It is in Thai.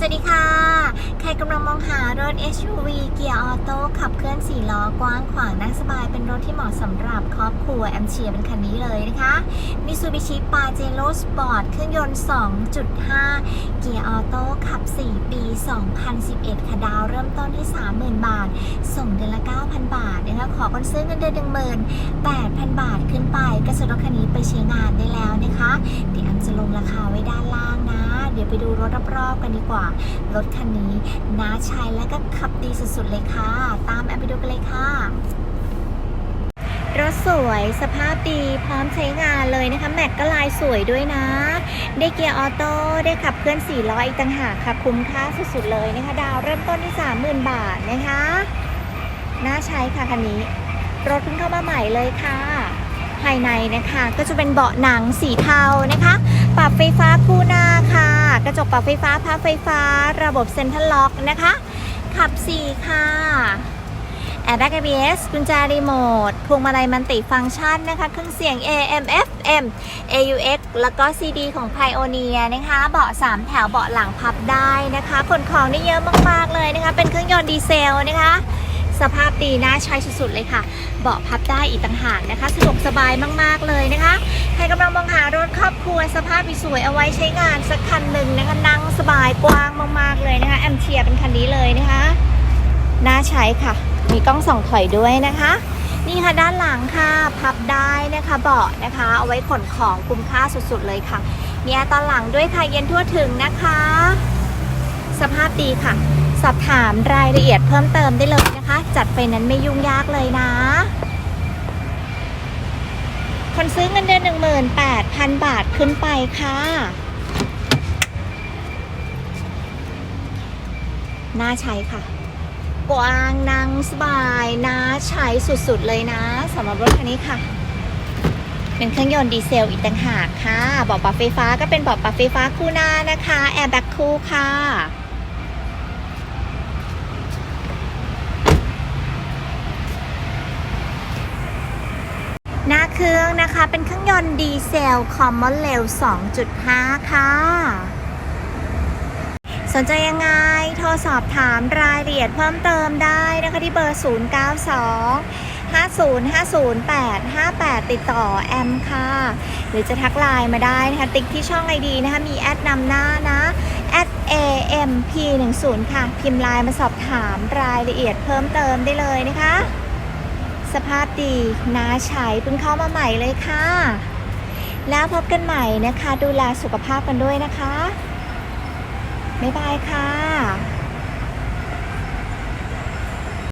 สวัสดีค่ะ ใครกำลังมองหารถ SUV เกียร์ออโต้ขับเคลื่อน4ล้อกว้างขวางนั่งสบายเป็นรถที่เหมาะสำหรับครอบครัว แอมเชียร์เป็นคันนี้เลยนะคะ Mitsubishi Pajero Sport เครื่องยนต์ 2.5 เกียร์ออโต้ขับ 4 ปี 2011 ค่ะดาวเริ่มต้นที่ 30,000 บาท ส่งเดือนละ 9,000 บาทนะคะขอคนซื้อเงินเดือน18,000 บาทขึ้นไป ก็ซื้อรถคันนี้ไปใช้งานได้แล้วนะคะ เดี๋ยวแอมจะลงราคาไว้ด้านล่างนะ เดี๋ยวไปดูรถรอบๆกันดีกว่า รถคันนี้น่าใช้และก็ขับดีสุดๆเลยค่ะ ตามแอมไปดูกันเลยค่ะรถสวยสภาพดีพร้อมใช้งานเลยนะคะ แม็กก็ลายสวยด้วยนะ ได้เกียร์ออโต้ได้ขับเคลื่อน4ล้ออีกต่างหากค่ะ คุ้มค่าสุดๆเลยนะคะ ดาวเริ่มต้นที่ 30,000 บาทนะคะ น่าใช้ค่ะคันนี้ รถเพิ่งเข้ามาใหม่เลยค่ะ ภายในนะคะ ก็จะเป็นเบาะหนังสีเทานะคะ ปรับไฟฟ้าคู่หน้าค่ะ กระจกปรับไฟฟ้าพับไฟฟ้า ระบบเซ็นทรัลล็อกนะคะ ขับ 4 ค่ะแอร์แบ็ก ABS กุญแจรีโมทพวงมาลัยมันติฟังก์ชันนะคะ เครื่องเสียง AM FM AUX แล้วก็ CD ของ Pioneer นะคะ เบาะ 3 แถวเบาะหลังพับได้นะคะขนของได้เยอะมาก ๆ เลยนะคะ เป็นเครื่องยนต์ดีเซลนะคะ สภาพดีน่าใช้สุดๆเลยค่ะ เบาะพับได้อีกต่างหากนะคะ สะดวกสบายมากๆเลยนะคะ ใครกำลังมองหารถครอบครัวสภาพสวยเอาไว้ใช้งานสักคันหนึ่งนะคะนั่งสบายกว้างมากๆเลยนะคะแอมเชียเป็นคันนี้เลยนะคะน่าใช้ค่ะ มีกล้องส่องถอยด้วยนะคะ นี่ค่ะด้านหลังค่ะพับได้นะคะเบาะนะคะ เอาไว้ขนของคุ้มค่าสุดๆเลยค่ะมีแอร์ตอนหลังด้วยค่ะเย็นทั่วถึงนะคะ สภาพดีค่ะ สอบถามรายละเอียดเพิ่มเติมได้เลยนะคะ จัดไปนั้นไม่ยุ่งยากเลยนะ คนซื้อเงินเดือน 18,000 บาทขึ้นไปค่ะ น่าใช้ค่ะ กว้างนั่งสบายน่าใช้สุดๆเลยนะสำหรับรถคันนี้ค่ะเป็นเครื่องยนต์ดีเซลอีกต่างหากค่ะเบาะปรับไฟฟ้าก็เป็นเบาะปรับไฟฟ้าคู่หน้านะคะ แอร์แบ็คคู่ค่ะ หน้า เครื่องนะคะ เป็นเครื่องยนต์ดีเซลคอมมอนเรล2.5 ค่ะ สนใจยังไง โทรสอบถามรายละเอียดเพิ่มเติมได้นะคะที่เบอร์ 092 5050858 ติดต่อแอมค่ะ หรือจะทักไลน์มาได้นะคะ ติ๊กที่ช่องไอดีนะคะ มีแอดนำหน้านะ @amp10 ค่ะ พิมพ์ไลน์มาสอบถามรายละเอียดเพิ่มเติมได้เลยนะคะ สภาพดีน้าใช้เพิ่งเข้ามาใหม่เลยค่ะ แล้วพบกันใหม่นะคะ ดูแลสุขภาพกันด้วยนะคะ บ๊ายบายค่ะ